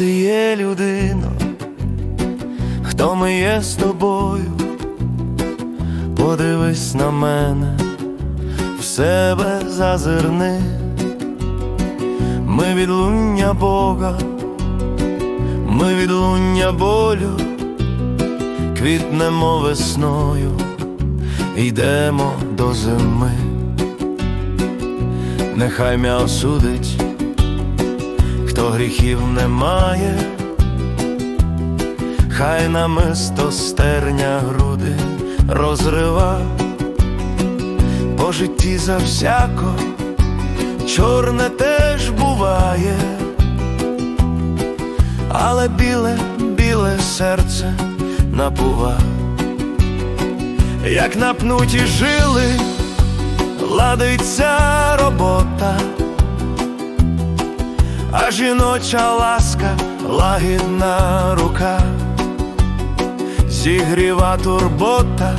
ти є людина, хто ми є з тобою, подивись на мене, в себе зазирни, ми відлуння Бога, ми відлуння болю, квітнемо весною, йдемо до зими, нехай м'я осудить хто гріхів не має, хай намисто стерня груди розрива, по житті завсяко чорне теж буває, але біле, біле серце напува, як напнуті жили, ладиться робота а жіноча ласка, лагідна рука, зігріва турбота,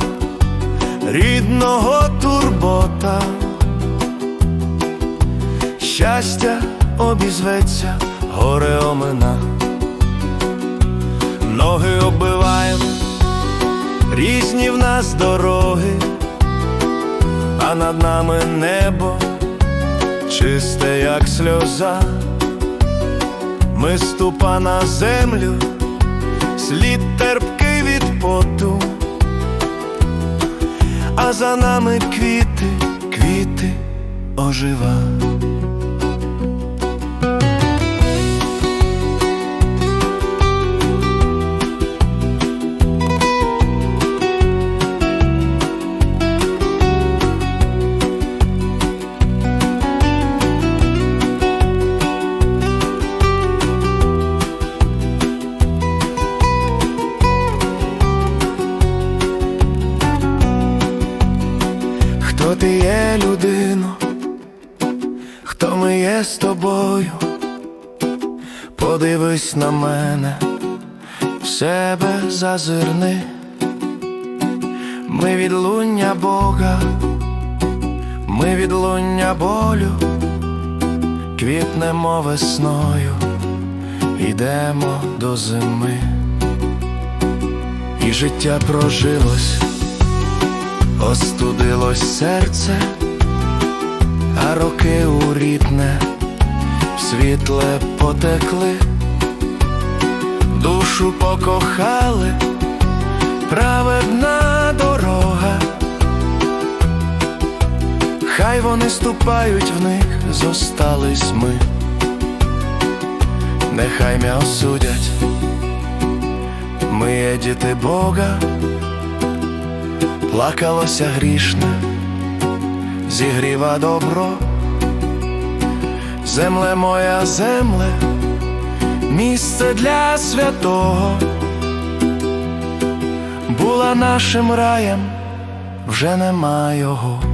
рідного турбота, щастя обізветься, горе омина, ноги оббиваєм, різні в нас дороги, а над нами небо чисте, як сльоза. Ми ступа на землю, слід терпкий від поту, а за нами квіти, квіти ожива. Людино, хто ми є з тобою, подивись на мене, в себе зазирни, ми відлуння Бога, ми відлуння болю, квітнемо весною, йдемо до зими, і життя прожилось. Остудилось серце, а роки у рідне, в світле потекли, душу покохали, праведна дорога, хай вони ступають в них, зостались ми, нехай м'я осудять, ми є діти Бога плакалося грішне, зігріва добро, земле моя земле, місце для святого, була нашим раєм, вже нема його.